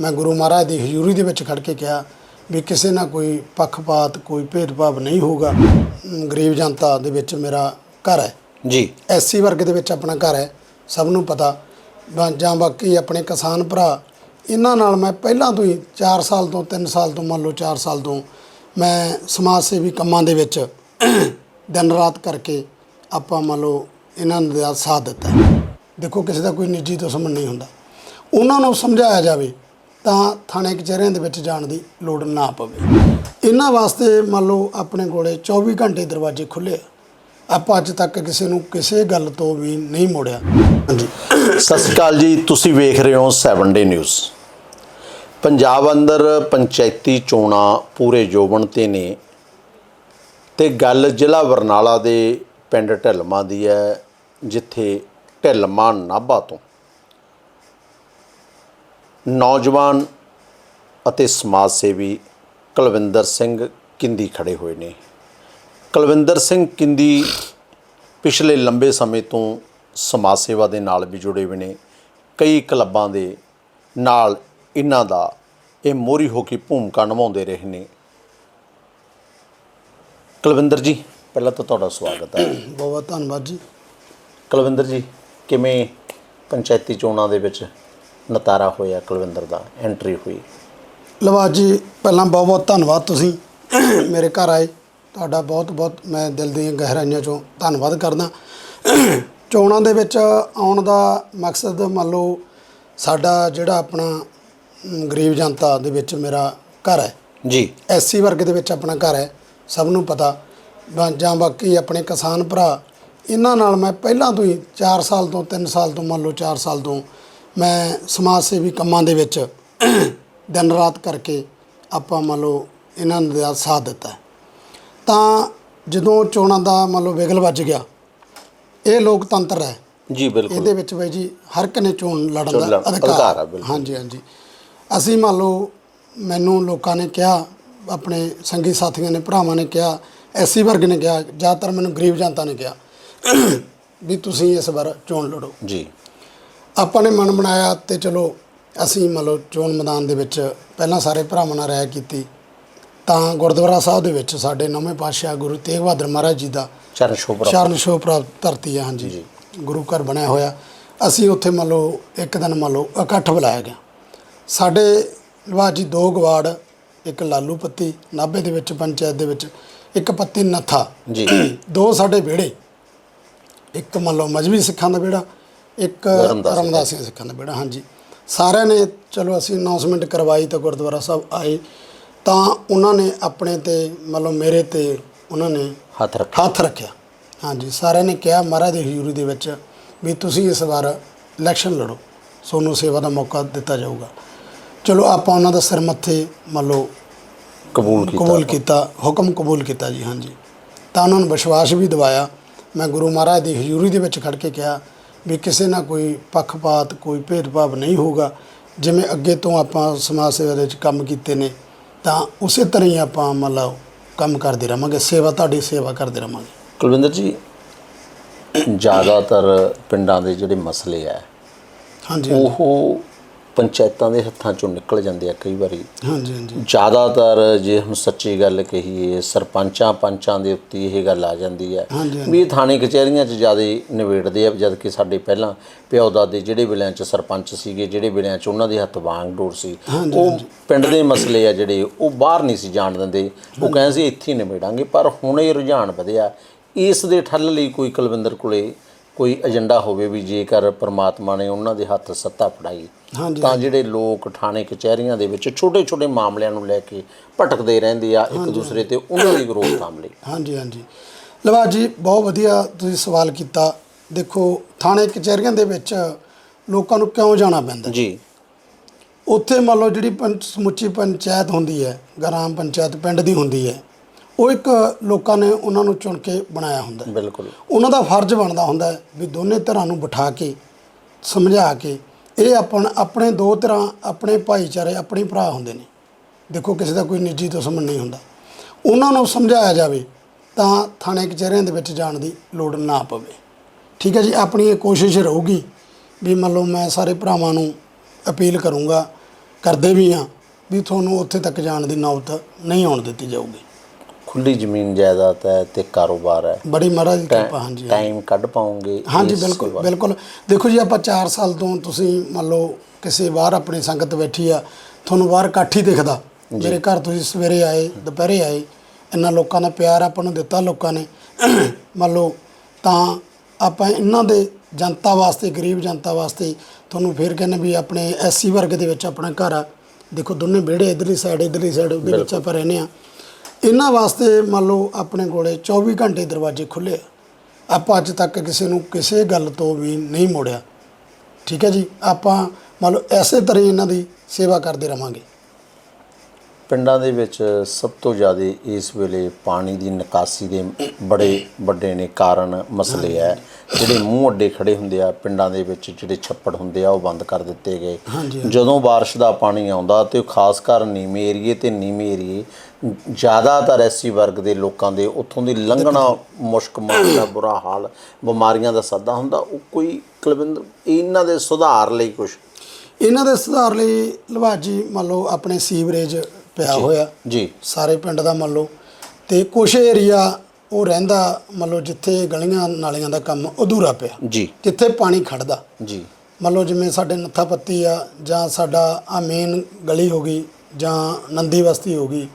ਮੈਂ ਗੁਰੂ ਮਹਾਰਾਜ ਦੀ ਹਜ਼ੂਰੀ ਦੇ ਵਿੱਚ ਖੜ ਕੇ ਕਿਹਾ ਵੀ ਕਿਸੇ ਨਾਲ ਕੋਈ ਪੱਖਪਾਤ ਕੋਈ ਭੇਦਭਾਵ ਨਹੀਂ ਹੋਊਗਾ। ਗਰੀਬ ਜਨਤਾ ਦੇ ਵਿੱਚ ਮੇਰਾ ਘਰ ਹੈ। ਜੀ। ਐਸਸੀ ਵਰਗ ਦੇ ਵਿੱਚ ਆਪਣਾ ਘਰ ਹੈ। ਸਭ ਨੂੰ ਪਤਾ। ਬਾ- ਜਾਂ ਬਾਕੀ ਆਪਣੇ ਕਿਸਾਨ ਭਰਾ ਇਹਨਾਂ ਨਾਲ ਮੈਂ ਪਹਿਲਾਂ ਤੋਂ ਹੀ 4 ਸਾਲ ਤੋਂ 3 ਸਾਲ ਤੋਂ ਮੰਨ ਲਓ 4 ਸਾਲ ਤੋਂ ਮੈਂ ਸਮਾਜ ਸੇਵੀ ਕੰਮਾਂ ਦੇ ਵਿੱਚ ਦਿਨ ਰਾਤ ਕਰਕੇ ਆਪਾਂ ਮੰਨ ਲਓ ਇਹਨਾਂ ਦਾ ਸਾਥ ਦਿੱਤਾ। ਦੇਖੋ ਕਿਸੇ ਦਾ ਕੋਈ ਨਿੱਜੀ ਦੁਸ਼ਮਣ ਨਹੀਂ ਹੁੰਦਾ। ਉਹਨਾਂ ਨੂੰ ਸਮਝਾਇਆ ਜਾਵੇ ਤਾਂ ਥਾਣੇ ਕਚਹਿਰੀਆਂ ਦੇ ਵਿੱਚ ਜਾਣ ਦੀ ਲੋੜ ਨਾ ਪਵੇ। ਇਹਨਾਂ ਵਾਸਤੇ ਮੰਨ ਲਓ ਆਪਣੇ ਕੋਲੇ 24 ਘੰਟੇ ਦਰਵਾਜ਼ੇ ਖੁੱਲੇ ਆ। ਆਪਾਂ ਅੱਜ ਤੱਕ ਕਿਸੇ ਨੂੰ ਕਿਸੇ ਗੱਲ ਤੋਂ ਵੀ ਨਹੀਂ ਮੋੜਿਆ। ਹਾਂਜੀ। ਸਤਿ ਸ਼੍ਰੀ ਅਕਾਲ ਜੀ। ਤੁਸੀਂ ਵੇਖ ਰਹੇ ਹੋ 7 ਡੇ ਨਿਊਜ਼। ਪੰਜਾਬ ਅੰਦਰ ਪੰਚਾਇਤੀ ਚੋਣਾਂ ਪੂਰੇ ਜੋਬਨ ਤੇ ਨੇ ਤੇ ਗੱਲ ਜ਼ਿਲ੍ਹਾ ਬਰਨਾਲਾ ਦੇ ਪਿੰਡ ਢਿਲਮਾ ਦੀ ਹੈ, ਜਿੱਥੇ ਢਿਲਮਾ ਨਾਭਾ ਤੋਂ। ਨੌਜਵਾਨ ਅਤੇ ਸਮਾਜ ਸੇਵੀ ਕੁਲਵਿੰਦਰ ਸਿੰਘ ਕਿੰਦੀ ਖੜੇ ਹੋਏ ਨੇ। ਕੁਲਵਿੰਦਰ ਸਿੰਘ ਕਿੰਦੀ ਪਿਛਲੇ ਲੰਬੇ ਸਮੇਂ ਤੋਂ ਸਮਾਜ ਸੇਵਾ ਦੇ ਨਾਲ ਵੀ ਜੁੜੇ ਹੋਏ ਨੇ। ਕਈ ਕਲੱਬਾਂ ਦੇ ਨਾਲ ਇਹਨਾਂ ਦਾ ਇਹ ਮੋਰੀ ਹੋ ਕੇ ਭੂਮਿਕਾ ਨਿਭਾਉਂਦੇ ਰਹੇ ਨੇ। ਕੁਲਵਿੰਦਰ ਜੀ ਪਹਿਲਾਂ ਤਾਂ ਤੁਹਾਡਾ ਸਵਾਗਤ ਹੈ। ਬਹੁਤ ਬਹੁਤ ਧੰਨਵਾਦ ਜੀ। ਕੁਲਵਿੰਦਰ ਜੀ ਕਿਵੇਂ ਪੰਚਾਇਤੀ ਚੋਣਾਂ ਦੇ ਵਿੱਚ? ਨਤਾਰਾ ਹੋਇਆ ਕੁਲਵਿੰਦਰ ਦਾ ਐਂਟਰੀ ਹੋਈ। ਲਵਾਜ ਜੀ ਪਹਿਲਾਂ ਬਹੁਤ ਬਹੁਤ ਧੰਨਵਾਦ ਤੁਸੀਂ ਮੇਰੇ ਘਰ ਆਏ। ਤੁਹਾਡਾ ਬਹੁਤ ਬਹੁਤ ਮੈਂ ਦਿਲ ਦੀਆਂ ਗਹਿਰਾਈਆਂ ਚੋਂ ਧੰਨਵਾਦ ਕਰਦਾ। ਚੋਣਾਂ ਦੇ ਵਿੱਚ ਆਉਣ ਦਾ ਮਕਸਦ ਮੰਨ ਲਓ ਸਾਡਾ ਜਿਹੜਾ ਆਪਣਾ ਗਰੀਬ ਜਨਤਾ ਦੇ ਵਿੱਚ ਮੇਰਾ ਘਰ ਹੈ। ਜੀ। ਐਸਸੀ ਵਰਗ ਦੇ ਵਿੱਚ ਆਪਣਾ ਘਰ ਹੈ ਸਭ ਨੂੰ ਪਤਾ। ਜਾਂ ਬਾਕੀ ਆਪਣੇ ਕਿਸਾਨ ਭਰਾ ਇਹਨਾਂ ਨਾਲ ਮੈਂ ਪਹਿਲਾਂ ਤੋਂ ਹੀ 4 ਸਾਲ ਤੋਂ 3 ਸਾਲ ਤੋਂ ਮੰਨ ਲਓ 4 ਸਾਲ ਤੋਂ ਮੈਂ ਸਮਾਜ ਸੇਵੀ ਕੰਮਾਂ ਦੇ ਵਿੱਚ ਦਿਨ ਰਾਤ ਕਰਕੇ ਆਪਾਂ ਮੰਨ ਲਓ ਇਹਨਾਂ ਦਾ ਸਾਥ ਦਿੱਤਾ। ਤਾਂ ਜਦੋਂ ਚੋਣਾਂ ਦਾ ਮੰਨ ਲਓ ਵਿਗਲ ਵੱਜ ਗਿਆ ਇਹ ਲੋਕਤੰਤਰ ਹੈ। ਜੀ ਬਿਲਕੁਲ। ਇਹਦੇ ਵਿੱਚ ਬਾਈ ਜੀ ਹਰ ਇੱਕ ਨੇ ਚੋਣ ਲੜਨ ਦਾ ਅਧਿਕਾਰ। ਹੈ, ਬਿਲਕੁਲ। ਹਾਂਜੀ ਹਾਂਜੀ। ਅਸੀਂ ਮੰਨ ਲਓ ਮੈਨੂੰ ਲੋਕਾਂ ਨੇ ਕਿਹਾ ਆਪਣੇ ਸੰਗੀ ਸਾਥੀਆਂ ਨੇ ਭਰਾਵਾਂ ਨੇ ਕਿਹਾ ਐਸੀ ਵਰਗ ਨੇ ਕਿਹਾ ਜ਼ਿਆਦਾਤਰ ਮੈਨੂੰ ਗਰੀਬ ਜਨਤਾ ਨੇ ਕਿਹਾ ਵੀ ਤੁਸੀਂ ਇਸ ਵਾਰ ਚੋਣ ਲੜੋ। ਜੀ। ਆਪਾਂ ਨੇ ਮਨ ਬਣਾਇਆ ਤੇ ਚਲੋ ਅਸੀਂ ਮੰਨ ਲਓ ਚੋਣ ਮੈਦਾਨ ਦੇ ਵਿੱਚ ਪਹਿਲਾਂ ਸਾਰੇ ਭਰਾਵਾਂ ਨਾਲ ਰਾਇ ਕੀਤੀ। ਤਾਂ ਗੁਰਦੁਆਰਾ ਸਾਹਿਬ ਦੇ ਵਿੱਚ ਸਾਡੇ ਨੌਵੇਂ ਪਾਤਸ਼ਾਹ ਗੁਰੂ ਤੇਗ ਬਹਾਦਰ ਮਹਾਰਾਜ ਜੀ ਦਾ ਚਰਨ ਸ਼ੋਭਰਾ ਚਰਨ ਛੋਹ ਪ੍ਰਾਪਤ ਧਰਤੀ ਹੈ ਹਾਂਜੀ। ਗੁਰੂ ਘਰ ਬਣਿਆ ਹੋਇਆ। ਅਸੀਂ ਉੱਥੇ ਮੰਨ ਲਓ ਇੱਕ ਦਿਨ ਮੰਨ ਲਓ ਇਕੱਠ ਬੁਲਾਇਆ ਗਿਆ। ਸਾਡੇ ਲਵਾਜ ਜੀ ਦੋ ਗਵਾੜ ਇੱਕ ਲਾਲੂ ਪੱਤੀ ਨਾਭੇ ਦੇ ਵਿੱਚ ਪੰਚਾਇਤ ਦੇ ਵਿੱਚ ਇੱਕ ਪੱਤੀ ਨੱਥਾ। ਜੀ। ਦੋ ਸਾਡੇ ਵਿਹੜੇ ਇੱਕ ਮੰਨ ਲਓ ਮਜਬੀ ਸਿੱਖਾਂ ਦਾ ਵਿਹੜਾ ਇੱਕ ਰਮਦਾਸੀਆਂ ਸਿੱਖਾਂ ਦਾ ਵਿਹੜਾ ਹਾਂਜੀ। ਸਾਰਿਆਂ ਨੇ ਚਲੋ ਅਸੀਂ ਅਨਾਉਂਸਮੈਂਟ ਕਰਵਾਈ ਤਾਂ ਗੁਰਦੁਆਰਾ ਸਾਹਿਬ ਆਏ। ਤਾਂ ਉਹਨਾਂ ਨੇ ਆਪਣੇ ਤੇ ਮੰਨ ਲਓ ਮੇਰੇ ਤੇ ਉਹਨਾਂ ਨੇ ਹੱਥ ਰੱਖ ਹੱਥ ਰੱਖਿਆ। ਹਾਂਜੀ ਸਾਰਿਆਂ ਨੇ ਕਿਹਾ ਮਹਾਰਾਜ ਦੀ ਹਜ਼ੂਰੀ ਦੇ ਵਿੱਚ ਵੀ ਤੁਸੀਂ ਇਸ ਵਾਰ ਇਲੈਕਸ਼ਨ ਲੜੋ। ਤੁਹਾਨੂੰ ਸੇਵਾ ਦਾ ਮੌਕਾ ਦਿੱਤਾ ਜਾਊਗਾ। ਚਲੋ ਆਪਾਂ ਉਹਨਾਂ ਦਾ ਸਿਰ ਮੱਥੇ ਮੰਨ ਲਓ ਕਬੂਲ ਕੀਤਾ। ਕਬੂਲ ਕੀਤਾ ਹੁਕਮ ਕਬੂਲ ਕੀਤਾ ਜੀ ਹਾਂਜੀ। ਤਾਂ ਉਹਨਾਂ ਨੂੰ ਵਿਸ਼ਵਾਸ ਵੀ ਦਿਵਾਇਆ। ਮੈਂ ਗੁਰੂ ਮਹਾਰਾਜ ਦੀ ਹਜ਼ੂਰੀ ਦੇ ਵਿੱਚ ਖੜ ਕੇ ਕਿਹਾ ਵੀ ਕਿਸੇ ਨਾਲ ਕੋਈ ਪੱਖਪਾਤ ਕੋਈ ਭੇਦਭਾਵ ਨਹੀਂ ਹੋਊਗਾ। ਜਿਵੇਂ ਅੱਗੇ ਤੋਂ ਆਪਾਂ ਸਮਾਜ ਸੇਵਾ ਦੇ ਵਿੱਚ ਕੰਮ ਕੀਤੇ ਨੇ ਤਾਂ ਉਸੇ ਤਰ੍ਹਾਂ ਹੀ ਆਪਾਂ ਮੰਨ ਲਓ ਕੰਮ ਕਰਦੇ ਰਵਾਂਗੇ ਸੇਵਾ ਤੁਹਾਡੀ ਸੇਵਾ ਕਰਦੇ ਰਵਾਂਗੇ ਕੁਲਵਿੰਦਰ ਜੀ ਜ਼ਿਆਦਾਤਰ ਪਿੰਡਾਂ ਦੇ ਜਿਹੜੇ ਮਸਲੇ ਆ ਹਾਂਜੀ। ਉਹ ਪੰਚਾਇਤਾਂ ਦੇ ਹੱਥਾਂ ਚੋਂ ਨਿਕਲ ਜਾਂਦੇ ਆ ਕਈ ਵਾਰੀ। ਹਾਂਜੀ ਹਾਂਜੀ। ਜ਼ਿਆਦਾਤਰ ਜੇ ਹੁਣ ਸੱਚੀ ਗੱਲ ਕਹੀਏ ਸਰਪੰਚਾਂ ਪੰਚਾਂ ਦੇ ਉੱਤੇ ਇਹ ਗੱਲ ਆ ਜਾਂਦੀ ਹੈ ਵੀ ਥਾਣੇ ਕਚਹਿਰੀਆਂ 'ਚ ਜ਼ਿਆਦਾ ਨਿਬੇੜਦੇ ਆ ਜਦ ਕਿ ਸਾਡੇ ਪਹਿਲਾਂ ਪਿਓ ਦਾਦੇ ਜਿਹੜੇ ਵੇਲਿਆਂ 'ਚ ਸਰਪੰਚ ਸੀਗੇ ਜਿਹੜੇ ਵੇਲਿਆਂ 'ਚ ਉਹਨਾਂ ਦੇ ਹੱਥ ਵਾਂਗ ਡੋਰ ਸੀ ਉਹ ਪਿੰਡ ਦੇ ਮਸਲੇ ਆ ਜਿਹੜੇ ਉਹ ਬਾਹਰ ਨਹੀਂ ਸੀ ਜਾਣ ਦਿੰਦੇ। ਉਹ ਕਹਿੰਦੇ ਸੀ ਇੱਥੇ ਨਿਬੇੜਾਂਗੇ ਪਰ ਹੁਣ ਇਹ ਰੁਝਾਨ ਵਧਿਆ। ਇਸ ਦੇ ਠੱਲ ਲਈ ਕੋਈ ਕੁਲਵਿੰਦਰ ਕੋਲੇ ਕੋਈ ਏਜੰਡਾ ਹੋਵੇ ਵੀ ਜੇਕਰ ਪ੍ਰਮਾਤਮਾ ਨੇ ਉਹਨਾਂ ਦੇ ਹੱਥ ਸੱਤਾ ਫੜਾਈ ਤਾਂ ਜਿਹੜੇ ਲੋਕ ਥਾਣੇ ਕਚਹਿਰੀਆਂ ਦੇ ਵਿੱਚ ਛੋਟੇ-ਛੋਟੇ ਮਾਮਲਿਆਂ ਨੂੰ ਲੈ ਕੇ ਭਟਕਦੇ ਰਹਿੰਦੇ ਆ ਇੱਕ ਦੂਸਰੇ ਤੇ ਉਹਨਾਂ ਦੀ ਰੋਕਥਾਮ ਲਈ ਹਾਂਜੀ ਹਾਂਜੀ। ਲਵਾ ਜੀ ਬਹੁਤ ਵਧੀਆ ਤੁਸੀਂ ਸਵਾਲ ਕੀਤਾ। ਦੇਖੋ ਥਾਣੇ ਕਚਹਿਰੀਆਂ ਦੇ ਵਿੱਚ ਲੋਕਾਂ ਨੂੰ ਕਿਉਂ ਜਾਣਾ ਪੈਂਦਾ? ਜੀ। ਉੱਥੇ ਮੰਨ ਲਓ ਜਿਹੜੀ ਪੰਚ ਸਮੁੱਚੀ ਪੰਚਾਇਤ ਹੁੰਦੀ ਹੈ ਗ੍ਰਾਮ ਪੰਚਾਇਤ ਪਿੰਡ ਦੀ ਹੁੰਦੀ ਹੈ ਉਹ ਇੱਕ ਲੋਕਾਂ ਨੇ ਉਹਨਾਂ ਨੂੰ ਚੁਣ ਕੇ ਬਣਾਇਆ ਹੁੰਦਾ ਹੈ। ਬਿਲਕੁਲ। ਉਹਨਾਂ ਦਾ ਫਰਜ਼ ਬਣਦਾ ਹੁੰਦਾ ਹੈ ਵੀ ਦੋਨੇ ਧਿਰਾਂ ਨੂੰ ਬਿਠਾ ਕੇ ਸਮਝਾ ਕੇ ਇਹ ਆਪਣ ਆਪਣੇ ਦੋ ਧਿਰਾਂ ਆਪਣੇ ਭਾਈਚਾਰੇ ਆਪਣੇ ਭਰਾ ਹੁੰਦੇ ਨੇ। ਦੇਖੋ ਕਿਸੇ ਦਾ ਕੋਈ ਨਿੱਜੀ ਦੁਸ਼ਮਣ ਨਹੀਂ ਹੁੰਦਾ। ਉਹਨਾਂ ਨੂੰ ਸਮਝਾਇਆ ਜਾਵੇ ਤਾਂ ਥਾਣੇ ਕਚਹਿਰੀਆਂ ਦੇ ਵਿੱਚ ਜਾਣ ਦੀ ਲੋੜ ਨਾ ਪਵੇ। ਠੀਕ ਹੈ ਜੀ ਆਪਣੀ ਇਹ ਕੋਸ਼ਿਸ਼ ਰਹੂਗੀ ਵੀ ਮੰਨ ਲਓ ਮੈਂ ਸਾਰੇ ਭਰਾਵਾਂ ਨੂੰ ਅਪੀਲ ਕਰੂੰਗਾ ਕਰਦੇ ਵੀ ਆ ਵੀ ਤੁਹਾਨੂੰ ਉੱਥੇ ਤੱਕ ਜਾਣ ਦੀ ਨੌਬਤ ਨਹੀਂ ਆਉਣ ਦਿੱਤੀ ਜਾਊਗੀ। ਖੁੱਲੀ ਜ਼ਮੀਨ ਜਾਇਦਾਦ ਹੈ ਤੇ ਕਾਰੋਬਾਰ ਹੈ। ਬੜੀ ਮਹਾਰਾਜ ਦੀ ਕਿਰਪਾ ਹਾਂਜੀ ਟਾਈਮ ਕੱਢ ਪਾਉਂਗੇ ਹਾਂਜੀ ਬਿਲਕੁਲ ਬਿਲਕੁਲ। ਦੇਖੋ ਜੀ ਆਪਾਂ 4 ਸਾਲ ਤੋਂ ਤੁਸੀਂ ਮੰਨ ਲਓ ਕਿਸੇ ਬਾਹਰ ਆਪਣੀ ਸੰਗਤ ਬੈਠੀ ਆ ਤੁਹਾਨੂੰ ਬਾਹਰ ਇਕੱਠ ਹੀ ਦਿਖਦਾ। ਮੇਰੇ ਘਰ ਤੁਸੀਂ ਸਵੇਰੇ ਆਏ ਦੁਪਹਿਰੇ ਆਏ ਇੰਨਾ ਲੋਕਾਂ ਦਾ ਪਿਆਰ ਆਪਾਂ ਨੂੰ ਦਿੱਤਾ ਲੋਕਾਂ ਨੇ। ਮੰਨ ਲਓ ਤਾਂ ਆਪਾਂ ਇਹਨਾਂ ਦੇ ਜਨਤਾ ਵਾਸਤੇ ਗਰੀਬ ਜਨਤਾ ਵਾਸਤੇ ਤੁਹਾਨੂੰ ਫਿਰ ਕਹਿੰਦੇ ਵੀ ਆਪਣੇ ਐਸਸੀ ਵਰਗ ਦੇ ਵਿੱਚ ਆਪਣਾ ਘਰ ਆ। ਦੇਖੋ ਦੋਨੇ ਵਿਹੜੇ ਇਧਰਲੀ ਸਾਈਡ ਇਧਰਲੀ ਸਾਈਡ ਉਹਦੇ ਵਿੱਚ ਆਪਾਂ ਰਹਿੰਦੇ ਆ। ਇਹਨਾਂ ਵਾਸਤੇ ਮੰਨ ਲਓ ਆਪਣੇ ਕੋਲੇ 24 ਘੰਟੇ ਦਰਵਾਜ਼ੇ ਖੁੱਲੇ ਆ। ਆਪਾਂ ਅੱਜ ਤੱਕ ਕਿਸੇ ਨੂੰ ਕਿਸੇ ਗੱਲ ਤੋਂ ਵੀ ਨਹੀਂ ਮੋੜਿਆ। ਠੀਕ ਹੈ ਜੀ? ਆਪਾਂ ਮੰਨ ਲਓ ਐਸੇ ਤਰ੍ਹਾਂ ਇਹਨਾਂ ਦੀ ਸੇਵਾ ਕਰਦੇ ਰਵਾਂਗੇ। ਪਿੰਡਾਂ ਦੇ ਵਿੱਚ ਸਭ ਤੋਂ ਜ਼ਿਆਦਾ ਇਸ ਵੇਲੇ ਪਾਣੀ ਦੀ ਨਿਕਾਸੀ ਦੇ ਬੜੇ ਵੱਡੇ ਨੇ ਕਾਰਨ ਮਸਲੇ ਹੈ ਜਿਹੜੇ ਮੂੰਹ ਅੱਡੇ ਖੜੇ ਹੁੰਦੇ ਆ ਪਿੰਡਾਂ ਦੇ ਵਿੱਚ ਜਿਹੜੇ ਛੱਪੜ ਹੁੰਦੇ ਆ ਉਹ ਬੰਦ ਕਰ ਦਿੱਤੇ ਗਏ। ਜਦੋਂ ਬਾਰਿਸ਼ ਦਾ ਪਾਣੀ ਆਉਂਦਾ ਤੇ ਖਾਸ ਕਰ ਨੀਵੇਂ ਏਰੀਏ ਤੇ ਨੀਵੇਂ ਏਰੀਏ ਜ਼ਿਆਦਾਤਰ ਐਸੀ ਵਰਗ ਦੇ ਲੋਕਾਂ ਦੇ ਉੱਥੋਂ ਦੀ ਲੰਘਣਾ ਮੁਸ਼ਕ ਮਾਰਦਾ ਬੁਰਾ ਹਾਲ ਬਿਮਾਰੀਆਂ ਦਾ ਸੱਦਾ ਹੁੰਦਾ ਉਹ ਕੋਈ ਕੁਲਵਿੰਦਰ ਇਹਨਾਂ ਦੇ ਸੁਧਾਰ ਲਈ ਕੁਝ ਇਹਨਾਂ ਦੇ ਸੁਧਾਰ ਲਈ ਲਵਾਜੀ ਮੰਨ ਲਓ ਆਪਣੇ ਸੀਵਰੇਜ ਪਿਆ ਹੋਇਆ। ਜੀ। ਸਾਰੇ ਪਿੰਡ ਦਾ ਮੰਨ ਲਓ। ਤੇ ਕੁਛ ਏਰੀਆ ਉਹ ਰਹਿੰਦਾ ਮੰਨ ਲਓ ਜਿੱਥੇ ਗਲੀਆਂ ਨਾਲੀਆਂ ਦਾ ਕੰਮ ਅਧੂਰਾ ਪਿਆ। ਜੀ। ਜਿੱਥੇ ਪਾਣੀ ਖੜਦਾ। ਜੀ। ਮੰਨ ਲਓ ਜਿਵੇਂ ਸਾਡੇ ਨੱਥਾ ਪੱਤੀ ਆ ਜਾਂ ਸਾਡਾ ਆ ਮੇਨ ਗਲੀ ਹੋ ਗਈ ਜਾਂ ਨੰਦੀ ਬਸਤੀ ਹੋ ਗਈ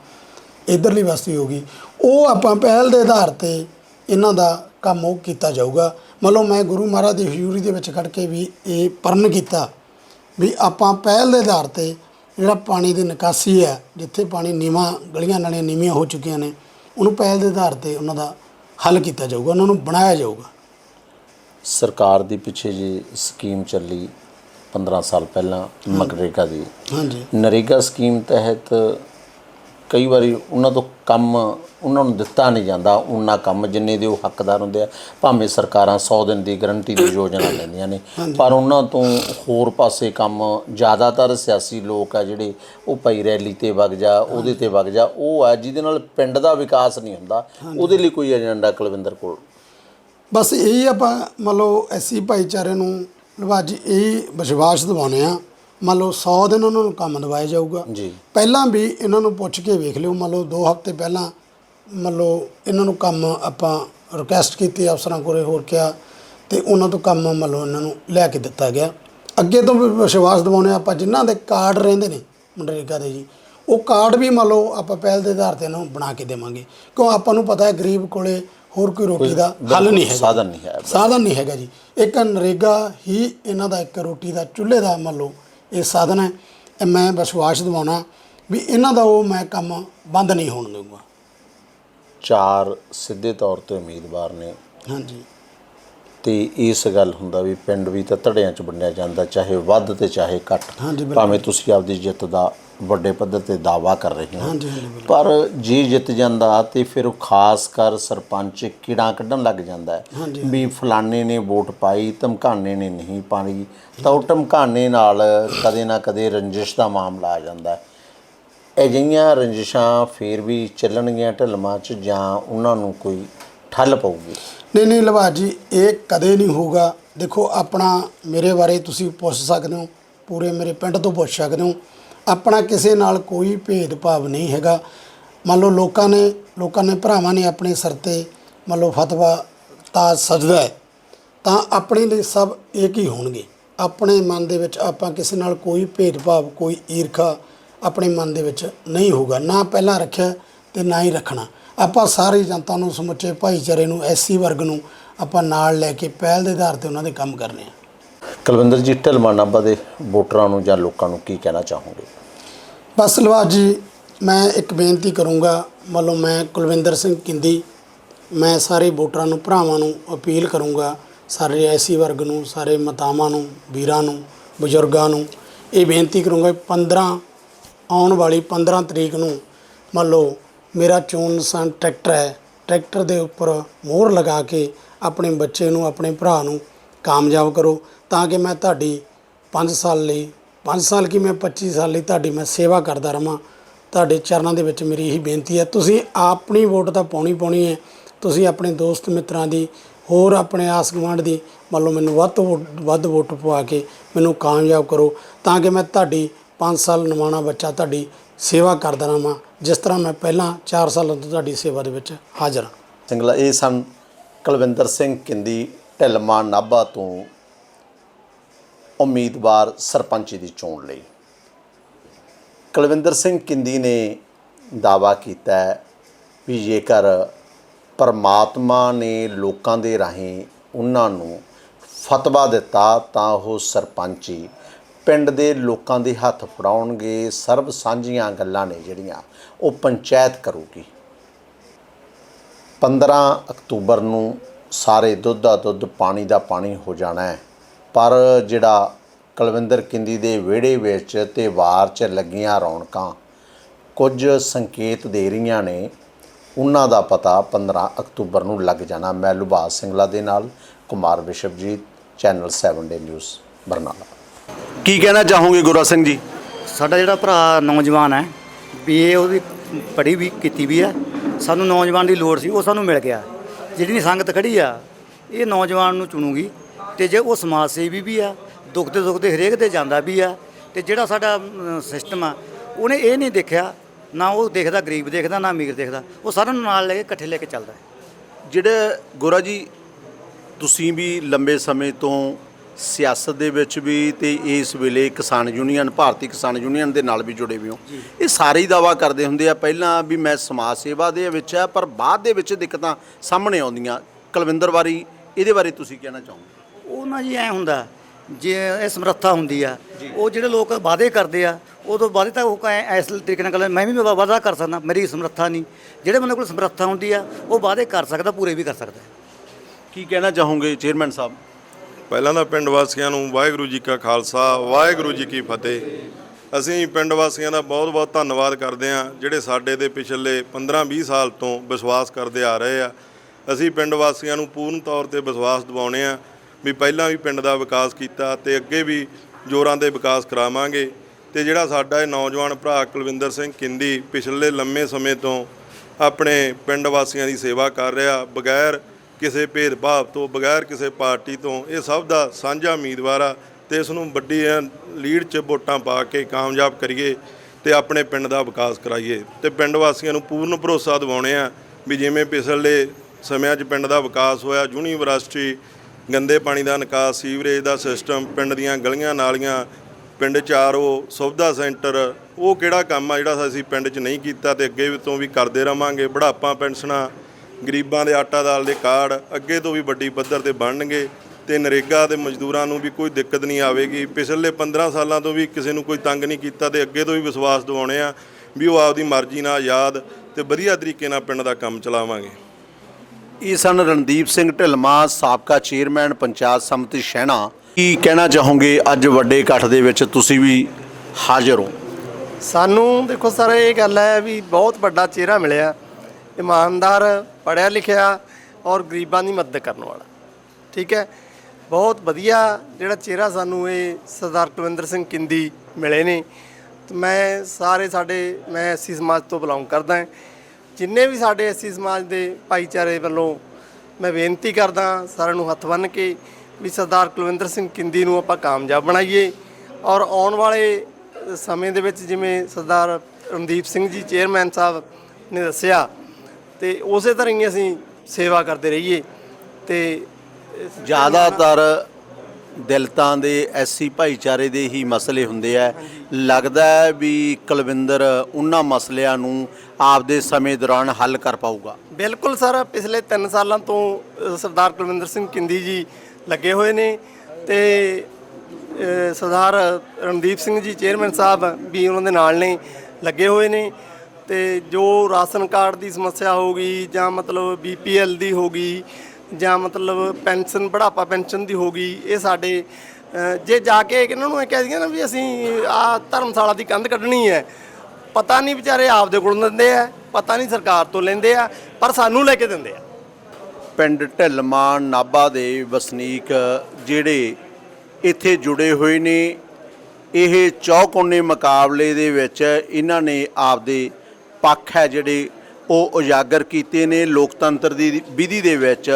ਇਧਰਲੀ ਬਸਤੀ ਹੋ ਗਈ ਉਹ ਆਪਾਂ ਪਹਿਲ ਦੇ ਆਧਾਰ ਤੇ ਇਹਨਾਂ ਦਾ ਕੰਮ ਉਹ ਕੀਤਾ ਜਾਊਗਾ। ਮੰਨ ਲਓ ਮੈਂ ਗੁਰੂ ਮਹਾਰਾਜ ਦੀ ਹਜ਼ੂਰੀ ਦੇ ਵਿੱਚ ਖੜ ਕੇ ਵੀ ਇਹ ਪਰਨ ਕੀਤਾ ਵੀ ਆਪਾਂ ਪਹਿਲ ਦੇ ਆਧਾਰ ਤੇ ਜਿਹੜਾ ਪਾਣੀ ਦੀ ਨਿਕਾਸੀ ਹੈ ਜਿੱਥੇ ਪਾਣੀ ਨੀਵਾਂ ਗਲੀਆਂ ਨਾਲੀਆਂ ਨੀਵੀਆਂ ਹੋ ਚੁੱਕੀਆਂ ਨੇ ਉਹਨੂੰ ਪਹਿਲ ਦੇ ਆਧਾਰ ਤੇ ਉਹਨਾਂ ਦਾ ਹੱਲ ਕੀਤਾ ਜਾਊਗਾ ਉਹਨਾਂ ਨੂੰ ਬਣਾਇਆ ਜਾਊਗਾ। ਸਰਕਾਰ ਦੀ ਪਿੱਛੇ ਜੀ ਸਕੀਮ ਚੱਲੀ 15 ਸਾਲ ਪਹਿਲਾਂ ਮਗਰੇਗਾ ਦੀ। ਹਾਂਜੀ। ਨਰੇਗਾ ਸਕੀਮ ਤਹਿਤ ਕਈ ਵਾਰੀ ਉਹਨਾਂ ਤੋਂ ਕੰਮ ਉਹਨਾਂ ਨੂੰ ਦਿੱਤਾ ਨਹੀਂ ਜਾਂਦਾ ਉਹਨਾਂ ਕੰਮ ਜਿੰਨੇ ਦੇ ਉਹ ਹੱਕਦਾਰ ਹੁੰਦੇ ਆ ਭਾਵੇਂ ਸਰਕਾਰਾਂ 100 ਦਿਨ ਦੀ ਗਰੰਟੀ ਦੀ ਯੋਜਨਾ ਲੈਂਦੀਆਂ ਨੇ ਪਰ ਉਹਨਾਂ ਤੋਂ ਹੋਰ ਪਾਸੇ ਕੰਮ ਜ਼ਿਆਦਾਤਰ ਸਿਆਸੀ ਲੋਕ ਆ ਜਿਹੜੇ ਉਹ ਪਈ ਰੈਲੀ ਤੇ ਵਗ ਜਾ ਉਹਦੇ ਤੇ ਵਗ ਜਾ ਉਹ ਆ ਜਿਹਦੇ ਨਾਲ ਪਿੰਡ ਦਾ ਵਿਕਾਸ ਨਹੀਂ ਹੁੰਦਾ ਉਹਦੇ ਲਈ ਕੋਈ ਏਜੰਡਾ ਕੁਲਵਿੰਦਰ ਕੋਲ। ਬਸ ਇਹੀ ਆਪਾਂ ਮੰਨ ਲਓ ਐਸੀ ਭਾਈਚਾਰੇ ਨੂੰ ਲਵਾਜੀ ਇਹ ਵਿਸ਼ਵਾਸ ਦਿਵਾਉਂਦੇ ਆ ਮੰਨ ਲਓ 100 ਦਿਨ ਉਹਨਾਂ ਨੂੰ ਕੰਮ ਦਿਵਾਇਆ ਜਾਊਗਾ। ਜੀ। ਪਹਿਲਾਂ ਵੀ ਇਹਨਾਂ ਨੂੰ ਪੁੱਛ ਕੇ ਵੇਖ ਲਿਓ ਮੰਨ ਲਓ 2 ਹਫ਼ਤੇ ਪਹਿਲਾਂ ਮੰਨ ਲਓ ਇਹਨਾਂ ਨੂੰ ਕੰਮ ਆਪਾਂ ਰਿਕੁਐਸਟ ਕੀਤੀ ਅਫਸਰਾਂ ਕੋਲੇ ਹੋਰ ਕਿਹਾ ਤੇ ਉਹਨਾਂ ਤੋਂ ਕੰਮ ਮੰਨ ਲਓ ਇਹਨਾਂ ਨੂੰ ਲੈ ਕੇ ਦਿੱਤਾ ਗਿਆ। ਅੱਗੇ ਤੋਂ ਵੀ ਵਿਸ਼ਵਾਸ ਦਿਵਾਉਂਦੇ ਹਾਂ ਆਪਾਂ ਜਿਨ੍ਹਾਂ ਦੇ ਕਾਰਡ ਰਹਿੰਦੇ ਨੇ ਮਨਰੇਗਾ ਦੇ ਜੀ ਉਹ ਕਾਰਡ ਵੀ ਮੰਨ ਲਓ ਆਪਾਂ ਪਹਿਲ ਦੇ ਆਧਾਰ ਤੇ ਇਹਨਾਂ ਨੂੰ ਬਣਾ ਕੇ ਦੇਵਾਂਗੇ। ਕਿਉਂ ਆਪਾਂ ਨੂੰ ਪਤਾ ਹੈ ਗਰੀਬ ਕੋਲੇ ਹੋਰ ਕੋਈ ਰੋਟੀ ਦਾ ਹੱਲ ਨਹੀਂ ਹੈਗਾ। ਸਾਧਨ ਨਹੀਂ ਹੈ। ਸਾਧਨ ਨਹੀਂ ਹੈਗਾ ਜੀ। ਇੱਕ ਨਰੇਗਾ ਹੀ ਇਹਨਾਂ ਦਾ ਇੱਕ ਰੋਟੀ ਦਾ ਚੁੱਲ੍ਹੇ ਦਾ ਮੰਨ ਲਓ ਇਹ ਸਾਧਨ ਹੈ ਮੈਂ ਵਿਸ਼ਵਾਸ ਦਿਵਾਉਣਾ ਵੀ ਇਹਨਾਂ ਦਾ ਉਹ ਮੈਂ ਕੰਮ ਬੰਦ ਨਹੀਂ ਹੋਣ ਦਊਂਗਾ। ਚਾਰ ਸਿੱਧੇ ਤੌਰ ਤੇ ਉਮੀਦਵਾਰ ਨੇ। ਹਾਂਜੀ। ਤੇ ਇਸ ਗੱਲ ਹੁੰਦਾ ਵੀ ਪਿੰਡ ਵੀ ਤਾਂ ਧੜਿਆਂ 'ਚ ਵੰਡਿਆ ਜਾਂਦਾ ਚਾਹੇ ਵੱਧ ਤੇ ਚਾਹੇ ਘੱਟ। ਹਾਂਜੀ। ਭਾਵੇਂ ਤੁਸੀਂ ਆਪਦੀ ਜਿੱਤ ਦਾ ਵੱਡੇ ਪੱਧਰ ਤੇ ਦਾਵਾ ਕਰ ਰਹੇ ਹੋ। ਹਾਂਜੀ ਹਾਂਜੀ ਬਿਲਕੁਲ। ਪਰ ਜੇ ਜਿੱਤ ਜਾਂਦਾ ਤੇ ਫਿਰ ਉਹ ਖਾਸ ਕਰ ਸਰਪੰਚ ਕੀੜਾਂ ਕੱਢਣ ਲੱਗ ਜਾਂਦਾ ਹੈ। ਵੀ ਫਲਾਣੇ ਨੇ ਵੋਟ ਪਾਈ ਧਮਕਾਣੇ ਨੇ ਨਹੀਂ ਪਾਈ ਤਾਂ ਉਹ ਧਮਕਾਣੇ ਨਾਲ ਕਦੇ ਨਾ ਕਦੇ ਰੰਜਿਸ਼ ਦਾ ਮਾਮਲਾ ਆ ਜਾਂਦਾ ਹੈ। ਅਜਿਹੀਆਂ ਰੰਜਿਸ਼ਾਂ ਫੇਰ ਵੀ ਚੱਲਣਗੀਆਂ ਢਲਮਾਂ 'ਚ ਜਾਂ ਉਹਨਾਂ ਨੂੰ ਕੋਈ ਠੱਲ ਪਊਗੀ? ਨਹੀਂ ਨਹੀਂ ਲਵਾ ਜੀ ਇਹ ਕਦੇ ਨਹੀਂ ਹੋਊਗਾ। ਦੇਖੋ ਆਪਣਾ ਮੇਰੇ ਬਾਰੇ ਤੁਸੀਂ ਪੁੱਛ ਸਕਦੇ ਹੋ ਪੂਰੇ ਮੇਰੇ ਪਿੰਡ ਤੋਂ ਪੁੱਛ ਸਕਦੇ ਹੋ। ਆਪਣਾ ਕਿਸੇ ਨਾਲ ਕੋਈ ਭੇਦਭਾਵ ਨਹੀਂ ਹੈਗਾ। ਮੰਨ ਲਓ ਲੋਕਾਂ ਨੇ ਲੋਕਾਂ ਨੇ ਭਰਾਵਾਂ ਨੇ ਆਪਣੇ ਸਿਰ ਤੇ ਮੰਨ ਲਓ ਫਤਵਾ ਤਾਜ ਸਜਦਾ ਹੈ, ਤਾਂ ਆਪਣੇ ਲਈ ਸਭ ਇੱਕ ਹੀ ਹੋਣਗੇ। ਆਪਣੇ ਮਨ ਦੇ ਵਿੱਚ ਆਪਾਂ ਕਿਸੇ ਨਾਲ ਕੋਈ ਭੇਦਭਾਵ, ਕੋਈ ਈਰਖਾ ਆਪਣੇ ਮਨ ਦੇ ਵਿੱਚ ਨਹੀਂ ਹੋਊਗਾ। ਨਾ ਪਹਿਲਾਂ ਰੱਖਿਆ ਤੇ ਨਾ ਹੀ ਰੱਖਣਾ। ਆਪਾਂ ਸਾਰੀ ਜਨਤਾ ਨੂੰ, ਸਮੁੱਚੇ ਭਾਈਚਾਰੇ ਨੂੰ ਐਸੀ ਵਰਗ ਨੂੰ ਆਪਾਂ ਨਾਲ ਲੈ ਕੇ ਪਹਿਲ ਦੇ ਆਧਾਰ ਤੇ ਉਹਨਾਂ ਦੇ ਕੰਮ ਕਰਨੇ ਆ। ਕੁਲਵਿੰਦਰ ਜੀ ਢਲਮਾ ਨਾਭਾ ਦੇ ਵੋਟਰਾਂ ਨੂੰ ਜਾਂ ਲੋਕਾਂ ਨੂੰ ਕੀ ਕਹਿਣਾ ਚਾਹੋਗੇ? ਬਸ ਲਵਾਜ ਜੀ, ਮੈਂ ਇੱਕ ਬੇਨਤੀ ਕਰੂੰਗਾ ਮੰਨ ਲਓ ਮੈਂ ਕੁਲਵਿੰਦਰ ਸਿੰਘ ਕਿੰਦੀ, ਮੈਂ ਸਾਰੇ ਵੋਟਰਾਂ ਨੂੰ, ਭਰਾਵਾਂ ਨੂੰ ਅਪੀਲ ਕਰੂੰਗਾ, ਸਾਰੇ ਐਸੀ ਵਰਗ ਨੂੰ, ਸਾਰੇ ਮਾਤਾਵਾਂ ਨੂੰ, ਵੀਰਾਂ ਨੂੰ, ਬਜ਼ੁਰਗਾਂ ਨੂੰ, ਇਹ ਬੇਨਤੀ ਕਰੂੰਗਾ ਵੀ 15 ਆਉਣ ਵਾਲੀ 15 ਤਰੀਕ ਨੂੰ ਮੰਨ ਲਓ ਮੇਰਾ ਚੋਣ ਨਿਸ਼ਾਨ ਟਰੈਕਟਰ ਹੈ, ਟਰੈਕਟਰ ਦੇ ਉੱਪਰ ਮੋਹਰ ਲਗਾ ਕੇ ਆਪਣੇ ਬੱਚੇ ਨੂੰ, ਆਪਣੇ ਭਰਾ ਨੂੰ ਕਾਮਯਾਬ ਕਰੋ, ਤਾਂ ਕਿ ਮੈਂ ਤੁਹਾਡੀ 5 ਸਾਲ ਲਈ 5 ਸਾਲ ਕੀ ਮੈਂ 25 ਸਾਲ ਲਈ ਤੁਹਾਡੀ ਮੈਂ ਸੇਵਾ ਕਰਦਾ ਰਵਾਂ। ਤੁਹਾਡੇ ਚਰਨਾਂ ਦੇ ਵਿੱਚ ਮੇਰੀ ਇਹੀ ਬੇਨਤੀ ਹੈ, ਤੁਸੀਂ ਆਪਣੀ ਵੋਟ ਤਾਂ ਪਾਉਣੀ ਪਾਉਣੀ ਹੈ। ਤੁਸੀਂ ਆਪਣੇ ਦੋਸਤ ਮਿੱਤਰਾਂ ਦੀ, ਹੋਰ ਆਪਣੇ ਆਸ ਗੁਆਂਢ ਦੀ, ਮੰਨ ਲਓ ਮੈਨੂੰ ਵੱਧ ਤੋਂ ਵੱਧ- ਵੱਧ ਵੋਟ ਪਵਾ ਕੇ ਮੈਨੂੰ ਕਾਮਯਾਬ ਕਰੋ। ਤਾਂ ਕਿ ਮੈਂ ਤੁਹਾਡੀ 5 ਸਾਲ ਨਿਮਾਣਾ ਬੱਚਾ ਤੁਹਾਡੀ ਸੇਵਾ ਕਰਦਾ ਰਹਾਂ ਜਿਸ ਤਰ੍ਹਾਂ ਮੈਂ ਪਹਿਲਾਂ 4 ਸਾਲਾਂ ਤੋਂ ਤੁਹਾਡੀ ਸੇਵਾ ਦੇ ਵਿੱਚ ਹਾਜ਼ਰ ਹਾਂ। ਸਿੰਗਲਾ ਇਹ ਸਨ ਕੁਲਵਿੰਦਰ ਸਿੰਘ, ਕਿੰਦੀ ਢਿਲਮਾ ਨਾਭਾ ਤੋਂ ਉਮੀਦਵਾਰ ਸਰਪੰਚ ਦੀ ਚੋਣ ਲਈ। ਕੁਲਵਿੰਦਰ ਸਿੰਘ ਕਿੰਦੀ ਨੇ ਦਾਵਾ ਕੀਤਾ ਵੀ ਜੇਕਰ ਪਰਮਾਤਮਾ ਨੇ ਲੋਕਾਂ ਦੇ ਰਾਹੀਂ ਉਹਨਾਂ ਨੂੰ ਫਤਵਾ ਦਿੱਤਾ ਤਾਂ ਉਹ ਸਰਪੰਚੀ ਪਿੰਡ ਦੇ ਲੋਕਾਂ ਦੇ ਹੱਥ ਫੜਾਉਣਗੇ। ਸਰਬ ਸਾਂਝੀਆਂ ਗੱਲਾਂ ਨੇ ਜਿਹੜੀਆਂ ਉਹ ਪੰਚਾਇਤ ਕਰੂਗੀ। 15 ਅਕਤੂਬਰ ਨੂੰ ਸਾਰੇ ਦੁੱਧ ਦਾ ਦੁੱਧ, ਪਾਣੀ ਦਾ ਪਾਣੀ ਹੋ ਜਾਣਾ ਹੈ। ਪਰ ਜਿਹੜਾ ਕੁਲਵਿੰਦਰ ਕਿੰਦੀ ਦੇ ਵਿਹੜੇ ਵਿੱਚ ਤੇ ਵਾਰ 'ਚ ਲੱਗੀਆਂ ਰੌਣਕਾਂ ਕੁਝ ਸੰਕੇਤ ਦੇ ਰਹੀਆਂ ਨੇ ਉਹਨਾਂ ਦਾ ਪਤਾ 15 ਅਕਤੂਬਰ ਨੂੰ ਲੱਗ ਜਾਣਾ। ਮੈਂ ਲੁਭਾਸ ਸਿੰਘਲਾ ਦੇ ਨਾਲ Kumar Vishwajit channel 7 day news Barnala. ਕੀ ਕਹਿਣਾ ਚਾਹੋਗੇ ਗੁਰਾ ਸਿੰਘ ਜੀ? ਸਾਡਾ ਜਿਹੜਾ ਭਰਾ ਨੌਜਵਾਨ ਹੈ ਬੀਏ ਉਹਦੀ ਪੜ੍ਹੀ ਵੀ ਕੀਤੀ ਵੀ ਹੈ ਸਾਨੂੰ ਨੌਜਵਾਨ ਦੀ ਲੋੜ ਸੀ ਉਹ ਸਾਨੂੰ ਮਿਲ ਗਿਆ। ਜਿਹੜੀ ਸੰਗਤ ਖੜੀ ਆ ਇਹ ਨੌਜਵਾਨ ਨੂੰ ਚੁਣੂਗੀ। ਤੇ ਜੇ ਉਹ ਸਮਾਜ ਸੇਵੀ ਵੀ ਆ ਦੁੱਖ ਦੇ ਦੁੱਖ ਦੇ ਹਰੇਕ ਤੇ ਜਾਂਦਾ ਵੀ ਆ ਤੇ ਜਿਹੜਾ ਸਾਡਾ ਸਿਸਟਮ ਆ ਉਹਨੇ ਇਹ ਨਹੀਂ ਦੇਖਿਆ ਨਾ ਉਹ ਦੇਖਦਾ ਗਰੀਬ ਦੇਖਦਾ ਨਾ ਅਮੀਰ ਦੇਖਦਾ ਉਹ ਸਾਰਿਆਂ ਨੂੰ ਨਾਲ ਲੈ ਕੇ ਇਕੱਠੇ ਲੈ ਕੇ ਚੱਲਦਾ ਹੈ। ਜਿਹੜੇ ਗੋਰਾ ਜੀ ਤੁਸੀਂ ਵੀ ਲੰਬੇ ਸਮੇਂ ਤੋਂ ਸਿਆਸਤ ਦੇ ਵਿੱਚ ਵੀ ਤੇ ਇਸ ਵੇਲੇ ਕਿਸਾਨ ਯੂਨੀਅਨ ਭਾਰਤੀ ਕਿਸਾਨ ਯੂਨੀਅਨ ਦੇ ਨਾਲ ਵੀ ਜੁੜੇ ਹੋਏ ਹੋ ਇਹ ਸਾਰੇ ਹੀ ਦਾਵਾ ਕਰਦੇ ਹੁੰਦੇ ਆ ਪਹਿਲਾਂ ਵੀ ਮੈਂ ਸਮਾਜ ਸੇਵਾ ਦੇ ਵਿੱਚ ਆ ਪਰ ਬਾਅਦ ਦੇ ਵਿੱਚ ਦਿੱਕਤਾਂ ਸਾਹਮਣੇ ਆਉਂਦੀਆਂ। ਕੁਲਵਿੰਦਰ ਵਾਰੀ ਇਹਦੇ ਬਾਰੇ ਤੁਸੀਂ ਕਹਿਣਾ ਚਾਹੋਗੇ? ਉਹ ਨਾ ਜੀ ਐ ਹੁੰਦਾ ਜੇ ਇਹ ਸਮਰੱਥਾ ਹੁੰਦੀ ਆ ਉਹ ਜਿਹੜੇ ਲੋਕ ਵਾਅਦੇ ਕਰਦੇ ਆ ਉਦੋਂ ਵਾਅਦੇ ਤਾਂ ਉਹ ਕਹੇ ਐਸ ਤਰੀਕੇ ਨਾਲ ਮੈਂ ਵੀ ਵਾਅਦਾ ਕਰ ਸਕਦਾ ਮੇਰੀ ਸਮਰੱਥਾ ਨਹੀਂ। ਜਿਹੜੇ ਬੰਦੇ ਕੋਲ ਸਮਰੱਥਾ ਹੁੰਦੀ ਆ ਉਹ ਵਾਅਦੇ ਕਰ ਸਕਦਾ ਪੂਰੇ ਵੀ ਕਰ ਸਕਦਾ। ਕੀ ਕਹਿਣਾ ਚਾਹੋਗੇ ਚੇਅਰਮੈਨ ਸਾਹਿਬ? ਪਹਿਲਾਂ ਤਾਂ ਪਿੰਡ ਵਾਸੀਆਂ ਨੂੰ ਵਾਹਿਗੁਰੂ ਜੀ ਕਾ ਖਾਲਸਾ ਵਾਹਿਗੁਰੂ ਜੀ ਕੀ ਫਤਿਹ। ਅਸੀਂ ਪਿੰਡ ਵਾਸੀਆਂ ਦਾ ਬਹੁਤ-ਬਹੁਤ ਧੰਨਵਾਦ ਕਰਦੇ ਹਾਂ ਜਿਹੜੇ ਸਾਡੇ ਦੇ ਪਿਛਲੇ 15-20 ਸਾਲ ਤੋਂ ਵਿਸ਼ਵਾਸ ਕਰਦੇ ਆ ਰਹੇ ਆ। ਅਸੀਂ ਪਿੰਡ ਵਾਸੀਆਂ ਨੂੰ ਪੂਰਨ ਤੌਰ ਤੇ ਵਿਸ਼ਵਾਸ ਦਿਵਾਉਣੇ ਆ ਵੀ ਪਹਿਲਾਂ ਵੀ ਪਿੰਡ ਦਾ ਵਿਕਾਸ ਕੀਤਾ ਤੇ ਅੱਗੇ ਵੀ ਜੋਰਾਂ ਦੇ ਵਿਕਾਸ ਕਰਾਵਾਂਗੇ। ਤੇ ਜਿਹੜਾ ਸਾਡਾ ਇਹ ਨੌਜਵਾਨ ਭਰਾ ਕੁਲਵਿੰਦਰ ਸਿੰਘ ਕਿੰਦੀ ਪਿਛਲੇ ਲੰਮੇ ਸਮੇਂ ਤੋਂ ਆਪਣੇ ਪਿੰਡ ਵਾਸੀਆਂ ਦੀ ਸੇਵਾ ਕਰ ਰਿਹਾ, ਬਗੈਰ ਕਿਸੇ ਭੇਦਭਾਵ ਤੋਂ, ਬਗੈਰ ਕਿਸੇ ਪਾਰਟੀ ਤੋਂ, ਇਹ ਸਭ ਦਾ ਸਾਂਝਾ ਉਮੀਦਵਾਰ ਆ ਤੇ ਇਸ ਨੂੰ ਵੱਡੀ ਲੀਡ 'ਚ ਵੋਟਾਂ ਪਾ ਕੇ ਕਾਮਯਾਬ ਕਰੀਏ ਤੇ ਆਪਣੇ ਪਿੰਡ ਦਾ ਵਿਕਾਸ ਕਰਾਈਏ। ਤੇ ਪਿੰਡ ਵਾਸੀਆਂ ਨੂੰ ਪੂਰਨ ਭਰੋਸਾ ਦਿਵਾਉਣੇ ਆ ਵੀ ਜਿਵੇਂ ਪਿਛਲੇ ਸਮਿਆਂ 'ਚ ਪਿੰਡ ਦਾ ਵਿਕਾਸ ਹੋਇਆ, ਯੂਨੀਵਰਸਿਟੀ ਗੰਦੇ ਪਾਣੀ ਦਾ ਨਿਕਾਸ, ਸੀਵਰੇਜ ਦਾ ਸਿਸਟਮ ਪਿੰਡ ਦੀਆਂ ਗਲੀਆਂ ਨਾਲੀਆਂ, ਪਿੰਡ 'ਚ ਆਰਓ ਸੁਵਿਧਾ ਸੈਂਟਰ, ਉਹ ਕਿਹੜਾ ਕੰਮ ਆ ਜਿਹੜਾ ਅਸੀਂ ਪਿੰਡ 'ਚ ਨਹੀਂ ਕੀਤਾ ਤੇ ਅੱਗੇ ਤੋਂ ਵੀ ਕਰਦੇ ਰਵਾਂਗੇ? ਬੁਢਾਪਾ ਪੈਨਸ਼ਨਾਂ, ਗਰੀਬਾਂ ਦੇ ਆਟਾ ਦਾਲ ਦੇ ਕਾਰਡ, ਅੱਗੇ ਤੋਂ ਵੀ ਵੱਡੀ ਪੱਧਰ ਤੇ ਬਣਨਗੇ ਤੇ ਨਰੇਗਾ ਦੇ ਮਜ਼ਦੂਰਾਂ ਨੂੰ ਵੀ ਕੋਈ ਦਿੱਕਤ ਨਹੀਂ ਆਵੇਗੀ। ਪਿਛਲੇ 15 ਸਾਲਾਂ ਤੋਂ ਵੀ ਕਿਸੇ ਨੂੰ ਕੋਈ ਤੰਗ ਨਹੀਂ ਕੀਤਾ ਤੇ ਅੱਗੇ ਤੋਂ ਵੀ ਵਿਸ਼ਵਾਸ ਦਿਵਾਉਣੇ ਆ ਵੀ ਉਹ ਆਪਦੀ ਮਰਜ਼ੀ ਨਾਲ ਆਜ਼ਾਦ ਤੇ ਵਧੀਆ ਤਰੀਕੇ ਨਾਲ ਪਿੰਡ ਦਾ ਕੰਮ ਚਲਾਵਾਂਗੇ। ਇਹ ਸਨ ਰਣਦੀਪ ਸਿੰਘ ਢਿਲਮਾ, ਸਾਬਕਾ ਚੇਅਰਮੈਨ ਪੰਚਾਇਤ ਸਮਿਤੀ ਸ਼ਹਿਣਾ। ਕੀ ਕਹਿਣਾ ਚਾਹੋਗੇ ਅੱਜ ਵੱਡੇ ਇਕੱਠ ਦੇ ਵਿੱਚ ਤੁਸੀਂ ਵੀ ਹਾਜ਼ਰ ਹੋ? ਸਾਨੂੰ ਦੇਖੋ ਸਰ, ਇਹ ਗੱਲ ਹੈ ਵੀ ਬਹੁਤ ਵੱਡਾ ਚਿਹਰਾ ਮਿਲਿਆ। ਇਮਾਨਦਾਰ, ਪੜ੍ਹਿਆ ਲਿਖਿਆ ਔਰ ਗਰੀਬਾਂ ਦੀ ਮਦਦ ਕਰਨ ਵਾਲਾ। ਠੀਕ ਹੈ? ਬਹੁਤ ਵਧੀਆ ਜਿਹੜਾ ਚਿਹਰਾ ਸਾਨੂੰ ਇਹ ਸਰਦਾਰ ਕੁਲਵਿੰਦਰ ਸਿੰਘ ਕਿੰਦੀ ਮਿਲੇ ਨੇ। ਮੈਂ ਸਾਰੇ ਸਾਡੇ, ਮੈਂ ਐਸਸੀ ਸਮਾਜ ਤੋਂ ਬਿਲੋਂਗ ਕਰਦਾ ਹਾਂ। ਜਿੰਨੇ ਵੀ ਸਾਡੇ ਐਸੀ ਸਮਾਜ ਦੇ ਭਾਈਚਾਰੇ ਵੱਲੋਂ ਮੈਂ ਬੇਨਤੀ ਕਰਦਾ ਸਾਰਿਆਂ ਨੂੰ ਹੱਥ ਬੰਨ੍ਹ ਕੇ ਵੀ ਸਰਦਾਰ ਕੁਲਵਿੰਦਰ ਸਿੰਘ ਕਿੰਦੀ ਨੂੰ ਆਪਾਂ ਕਾਮਯਾਬ ਬਣਾਈਏ। ਔਰ ਆਉਣ ਵਾਲੇ ਸਮੇਂ ਦੇ ਵਿੱਚ ਜਿਵੇਂ ਸਰਦਾਰ ਰਣਦੀਪ ਸਿੰਘ ਜੀ ਚੇਅਰਮੈਨ ਸਾਹਿਬ ਨੇ ਦੱਸਿਆ, ਤੇ ਉਸੇ ਤਰ੍ਹਾਂ ਹੀ ਅਸੀਂ ਸੇਵਾ ਕਰਦੇ ਰਹੀਏ। ਤੇ ਜ਼ਿਆਦਾਤਰ ਦਿਲਤਾਂ ਦੇ ਐਸੀ ਭਾਈਚਾਰੇ ਦੇ ਹੀ ਮਸਲੇ ਹੁੰਦੇ ਆ। ਲੱਗਦਾ ਵੀ ਕੁਲਵਿੰਦਰ ਉਹਨਾਂ ਮਸਲਿਆਂ ਨੂੰ ਆਪਦੇ ਸਮੇਂ ਦੌਰਾਨ ਹੱਲ ਕਰ ਪਾਊਗਾ। ਬਿਲਕੁਲ ਸਰ ਪਿਛਲੇ 3 ਸਾਲਾਂ ਤੋਂ ਅ, ਸਰਦਾਰ ਕੁਲਵਿੰਦਰ ਸਿੰਘ ਕਿੰਦੀ ਜੀ ਲੱਗੇ ਹੋਏ ਨੇ ਤੇ ਅ, ਸਰਦਾਰ ਰਣਦੀਪ ਸਿੰਘ ਜੀ ਚੇਅਰਮੈਨ ਸਾਹਿਬ ਵੀ ਉਹਨਾਂ ਦੇ ਨਾਲ ਨੇ ਲੱਗੇ ਹੋਏ ਨੇ ਤੇ ਜੋ ਰਾਸ਼ਨ ਕਾਰਡ ਦੀ ਸਮੱਸਿਆ ਹੋ ਗਈ ਜਾਂ ਮਤਲਬ ਬੀਪੀਐਲ ਦੀ ਹੋ ਗਈ ਜਾਂ ਮਤਲਬ ਪੈਨਸ਼ਨ ਬੁਢਾਪਾ ਪੈਨਸ਼ਨ ਦੀ ਹੋ ਗਈ ਇਹ ਸਾਡੇ ਅ, ਜੇ ਜਾ ਕੇ ਇਹਨਾਂ ਨੂੰ ਇਹ ਕਹਿ ਦਈਏ ਨਾ ਵੀ ਅਸੀਂ ਆ ਧਰਮਸ਼ਾਲਾ ਦੀ ਕੰਧ ਕੱਢਣੀ ਹੈ ਪਤਾ ਨਹੀਂ ਵਿਚਾਰੇ ਆਪਦੇ ਕੋਲ ਦਿੰਦੇ ਆ, ਪਤਾ ਨਹੀਂ ਸਰਕਾਰ ਤੋਂ ਲੈਂਦੇ ਆ, ਪਰ ਸਾਨੂੰ ਲੈ ਕੇ ਦਿੰਦੇ ਆ। ਪਿੰਡ ਢਿਲਮਾ ਨਾਭਾ ਦੇ ਵਸਨੀਕ ਜਿਹੜੇ ਇੱਥੇ ਜੁੜੇ ਹੋਏ ਨੇ, ਇਹ ਚੌਕੋਨੇ ਮੁਕਾਬਲੇ ਦੇ ਵਿੱਚ ਇਹਨਾਂ ਨੇ ਆਪਦੇ ਪੱਖ ਹੈ ਜਿਹੜੇ ਉਹ ਉਜਾਗਰ ਕੀਤੇ ਨੇ। ਲੋਕਤੰਤਰ ਦੀ ਵਿਧੀ ਦੇ ਵਿੱਚ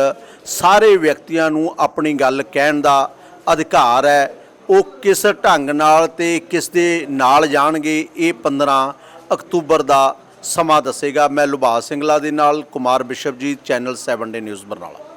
ਸਾਰੇ ਵਿਅਕਤੀਆਂ ਨੂੰ ਆਪਣੀ ਗੱਲ ਕਹਿਣ ਦਾ ਅਧਿਕਾਰ ਹੈ। ਉਹ ਕਿਸ ਢੰਗ ਨਾਲ ਤੇ ਕਿਸ ਦੇ ਨਾਲ ਜਾਣਗੇ, ਇਹ 15 ਅਕਤੂਬਰ ਦਾ ਸਮਾਂ ਦੱਸੇਗਾ। ਮੈਂ ਲੁਭਾ ਸਿੰਘਲਾ ਦੇ ਨਾਲ Kumar bishop ji, channel 7 day news Barnala.